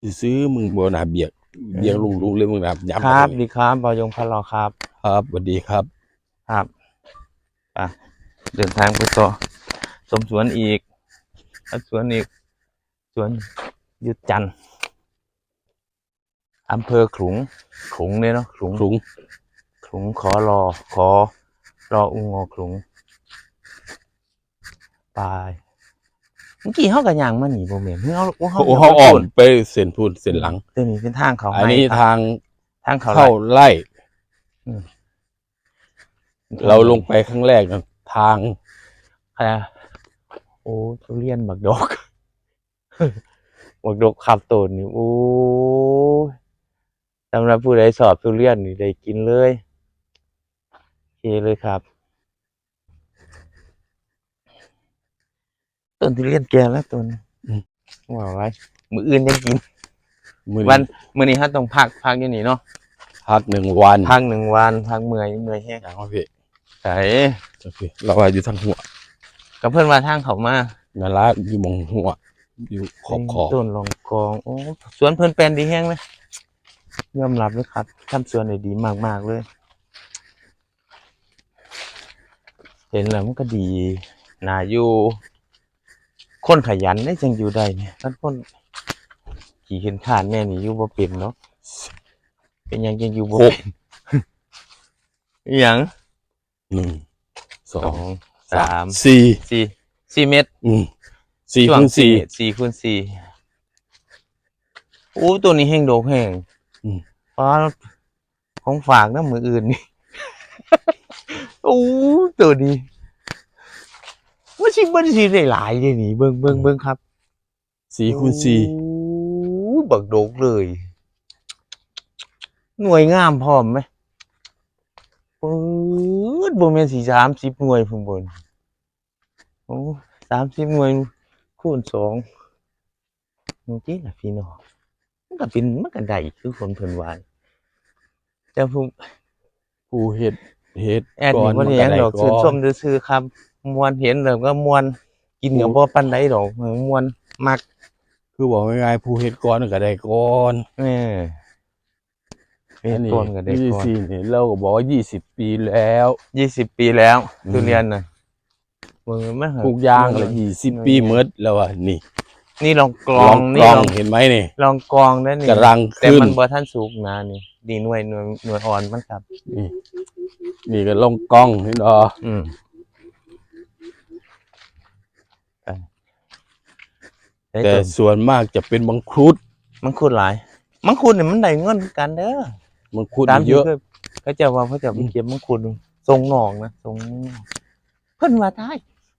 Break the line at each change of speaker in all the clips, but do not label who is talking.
สิซื้อมึงบ่น่าเบียกเบียกลุงลุงเลยมึงน่ะย้ำ
ครับ
ไปเลย
ดีครับบอยงพะลอครับ
ครับสวัสดีครับ
ครับอะเดินทางไปต่อสมสวนอีกแล้วสวนอีก สวนยุดจันทร์อำเภอขลุงขลุงเนี่ยเนาะขลุง
ลุง
ขลุงขอรอขอรออุงอขลุงไป เมื่อกี้เขากับยางมาหนีโบเมนเขาเขา
โอ้เขาอ้อมไปเส้นพูนเส้นหลัง
เดี๋ยวนี้เป็นทางเขา
อันนี้
ให้ครับ
ทาง
ทางเขา
เข้า
ไล่
ไล่
อืม
เราลงไปครั้งแรกนะทาง
อะไรอะโอ้ทุเรียนบักดอกบักดอกขับตูนนี่โอ้ยสำหรับผู้ใดสอบทุเรียนนี่ได้กินเลยโอเคเลยครับ นทุเรียนแก่แล้วต้นว่าไว้มืออื่นยังกิน
มือ
วันมื้อนี้ฮะต้องพักพักอยู่นี่เนาะ
พักหนึ่งวัน
พักหนึ่งวันพักเมื่อยเมื่อยแห้ง
อย่างว่าพี่
ใส่
โอเคเราว่าอยู่ทางหัว
กับเพื่อนว่าทางเขามา
นาราอยู่หมองหัว อยู่ขอบขอบ
ต้นรองกองโอ้สวนเพื่อนแปลนดีแห้งเลยยอมรับเลยครับทำสวนได้ดีมากๆเลย เห็นแล้วมันก็ดีน่าอยู่ คนขยันได้จังอยู่ได้เนี่ยท่านคนขี่เข็นขานแม่นี่อยู่บ่เป็นเนาะเป็นหยังยังอยู่บ่เป็นอิหยัง
หนึ่งสอ
สองงสาม
สี่
สี่สี่เมตร
อืมสี่
ช่วง
คูณสี่
สี่คูณสี่โอ้ตัวนี้แห้งโดกแห้ง
อืม
เพราะของฝากน้ำมืออื่นนี่ โอ้ตัวนี้ ว่าชิบันสีได้หลายเลยนี่เบิ่งเบิ่งเบิ่งครับ
สี่คูณสี่
โอ้บักโดกเลย หน่วยงามพร้อมไหมปื๊ดบนเมนสี่สามสิบหน่วยพุ่งบนโอ้สามสิบหน่วยคูณสองจริงๆนะพี่น้องมันก็เป็นมันก็ได้คือคนเพิ่นวายแต่ผม
ผู้เฮ็ดเฮ็ด
แอดนี่บ่ได้หยังดอกชื่นชมซื่อๆครับ มวนเห็นแล้วก็มวนกินก็บ่ปานใดดอกเออมวนมัก
คือบอกง่ายๆผู้เฮ็ดก่อนก็ได้ก่อน
แม่เฮ็ดก่อนก็ได้
ยี่
ก่อน
สี่นี่เราก็บอกว่ายี่สิบปีแล้ว
ยี่สิบปีแล้ว
อืม
ทุเรียนน่ะมึงไม่
ปลูกยางละยี่สิบปีเมดแล้วอะนี่
นี่ลองกล
ล
อ
องง
นี่
ลอง
ลอง
เห็นไหมนี่
ลองกลองได้นี่
กำลัง
แต่
ขึ้น
มันบ่ท่านสุกนะนี่ดีหน่วยหน่วยหน่วยอ่อนมันครับ
นี่นี่ก็ลองกล้องเห็นบ่
อืมไป
แต่
แต่
ส่วนมากจะเป็นมังคุด
มังคุดหลาย มังคุดเนี่ยมันได้เงินกันเด้อ
มังคุด
ตาม
เย
ที่
อะ
เคยเขาจะว่าเขาจะไปเก็บมังคุดทรงหนองนะทรงเพิ่นว่าได้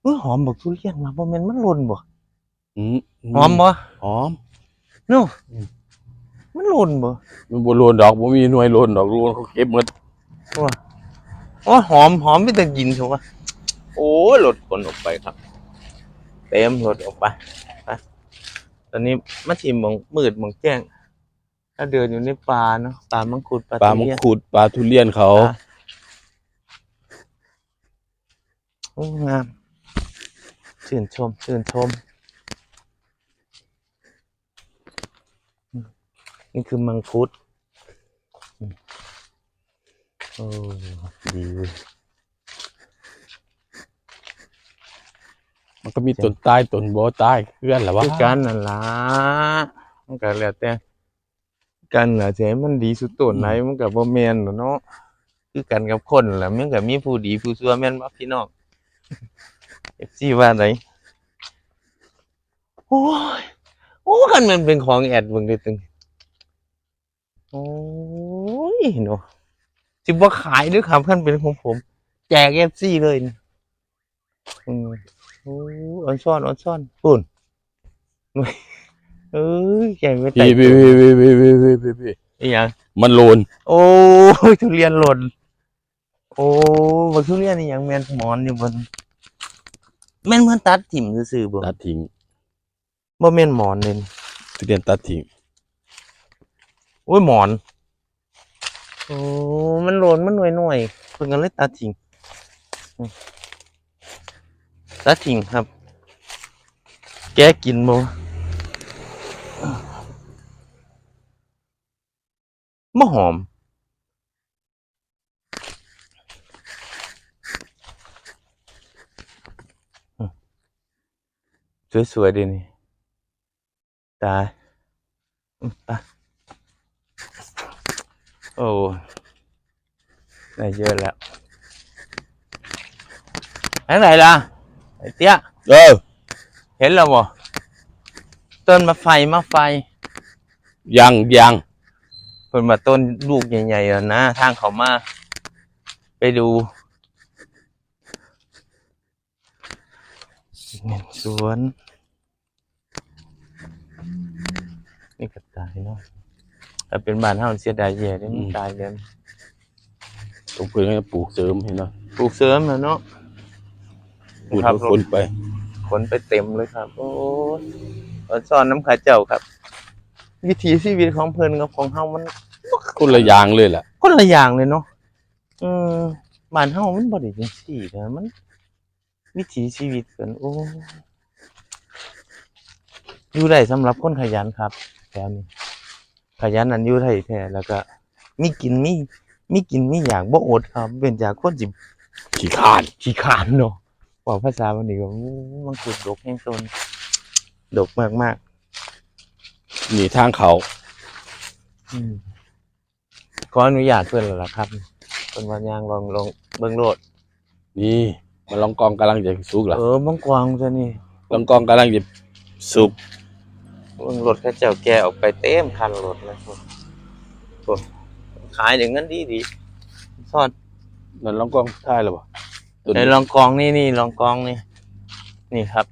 เฮ้ยหอมบักทุเรียนมาบ่แม่นมันหล่นบ่
อืม
หอมบ่
หอม
เนาะมันหล่นบ่
มันบ่โลนดอกบ่มีหน่วยโลนดอกโลนเขาเก็บหมด
โอ้หอมหอมไม่แต่กินถูกป่ะโอ้ยหลดผลออกไปครับ เต็มหลดออกไปไป ตอนนี้มาทีมมองมืดมองแจ้ง ถ้าเดินอยู่ในป่าเนาะป่ามังคุดป่า
ปลา
ตะ
มัง
เลียน
คุดปลาทุเรียนเขา
อะ โอ้งามชื่นชมชื่นชมนี่คือมังคุดอืมโอ้ดีเว้ย
มันก็มีต้นใต้ต้นบ่ใต้เพื่อนล่ะวะ
คือกันนั่นล่ะมันก็แล้วแต่กันล่ะจะให้มันดีสุดต้นไหนมันก็บ่แม่นหรอกเนาะคือกันกับคนล่ะมันก็มีผู้ดีผู้ชั่วแม่นบ่พี่น้อง FC ว่าไดโอ้ยโอ้กันมันเป็นของแอดเบิ่งได้ตึงโอ้ยเนาะสิบ่ขายเด้วยครับคันเป็นของผม แจก FC เลยนะอืม โอ้ยออนซ่อนออนซ่อนปุ่นเอ้ยแกงไม่ไต่
พี่พี่พี่พี่พี่พี่พี่พี่
อีหยัง
มันโลน
โอ้ยทุเรียนหล่นโอ้บักทุเรียนนี่หยังแม่นหมอนอยู่บนแม่นเพิ่นตัดถิ่มซื่อๆบ่
ตัดทิ้ง
บ่แม่นหมอนเลย
ทุเรียนตัดทิ้ง
โอ้ยหมอนโอ้มันหล่นมันหน่วยๆเพิ่นก็เลยตัดทิ้ง อืมตัดทิ้งครับ แกกินบ่มะหอม สวยๆดีนี่ ตายอืมไปโอ้ได้เยอะแล้วอันไหนล่ะ ไอ้เตี้ย
เออ
เห็นแล้วบ่ต้นมะไฟมะไฟ
ยังยัง
เพิ่นมาต้นลูกใหญ่ๆแล้วนะทางเขามา ไปดูสวน นี่ก็ตายเนาะถ้าเป็นบ้านเฮาเสียดายแย่เด้มันตายเลย
ตรงเพื่อนก็ปลูกเสริมให้เนาะ
ปลูกเสริมแล้วเนาะ
พูด
ครั บ
ว่าคนไป
ขนไปเต็มเลยครับ โอ้ยเอาซ่อนน้ำขาเจ้าครับ วิถีชีวิตของเพิ่นกับของเฮามัน
คนละอย่างเลยแหละ
คนละอย่างเลยเนาะอืมบ้านเฮามันบ่ได้จังซี่นะมัน วิถีชีวิตเพิ่นโอ้อยู่ได้สำหรับคนขยันครับแถวนี้ขยันนั้นอยู่ได้แท้แล้วก็มีกินมีมีกินมีอยากบ่อดครับเป็นจากคนสิ
ขี้ข้าน
ขี้ขานเนาะ บอกภาษาวันนี้ก็อู้มันขุดดกแห้งต้นดกมากมาก
นี่ทางเขา
ๆอืมขออนุญาตเพื่อนแล้วล่ะครับเพิ่นว่ายางลองลองเบิ่งโลด
นี่มาลองกองกำลังจะสุกละ
เออมังกวางซะนี่
ลองกองกำลังจะสุก
เบิ่งรถเขาเจ้าแกออกไปเต็มคันรถเลยพุ่นพุ่นขายอย่างนั้นดีดีๆซ่อน
นั่นลองกองท้ายแล้วบ่ ต้น
ในลองกองนี่นี่ลองกองนี่ นี่ครับ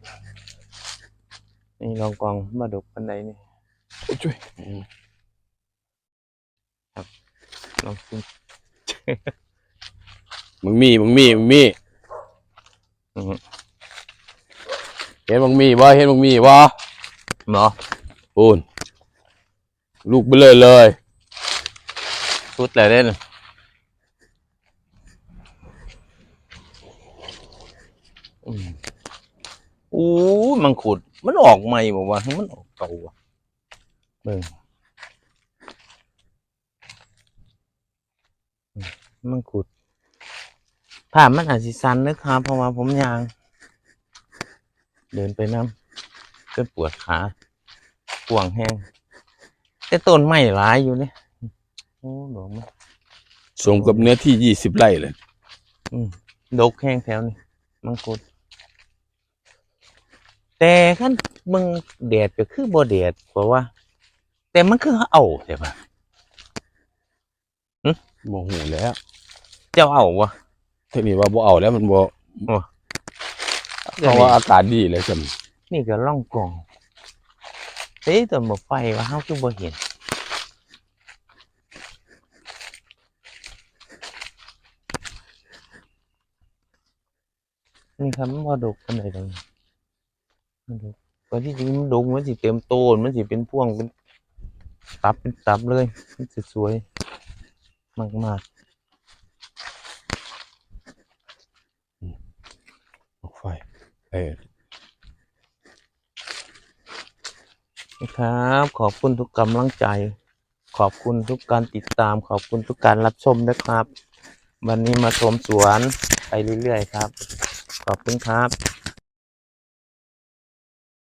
นี่ลองกองมาดกปันใดนี่
โอ้ยช่วยอืม
ลองกิน
มึงมีมึงมีมึงมี
อือ
เห็นมึงมีบ่เห็นมึงมีบ่
หมอ
ปูนลูกไปเลยเลย
สุดเลยเด้นอืม อู้มังขุด มันออกใหม่บอกว่ามันออกเก่าว่ะเบิ่งอืมมังขุดผ่านมันอาจสิสันนะครับเพราะว่าผมยาง เดินไปน้ำจนปวดขาปวงแห้งแต่ต้นไม้หลายอยู่เนี่ยโอ้ดอกมัน
สมกับเนื้อที่ยี่สิบไร่เลย
ดกแห้งแถวนี้มังคุด แต่ขั้นมึงแดดก็คือบ่แดดเพราะว่า แต่มันคือเอาใช่ปะ
โมโหแล้ว
เจ้าเอาวะ
เทคนิคว่าบ่เอาแล้วมันบ่
โอ้
เพราะว่าอากาศดีเลยจ
นี่ก็ล่องกองเฮ้ยแต่บ่ไฟว่าเฮาคือบ่เห็นนี่ครับมันบ่ดกปานใดเลยมันดก กว่าที่จริงมันดกมันสิเต็มโตนมันสิเป็นพวงเป็นตับเป็นตับเลยมันสิสวยมากมาก
ไฟเออ
ครับ ขอบคุณทุกกำลังใจ ขอบคุณทุกการติดตาม ขอบคุณทุกการรับชมนะครับ วันนี้มาชมสวนไปเรื่อยๆครับ ขอบคุณครับ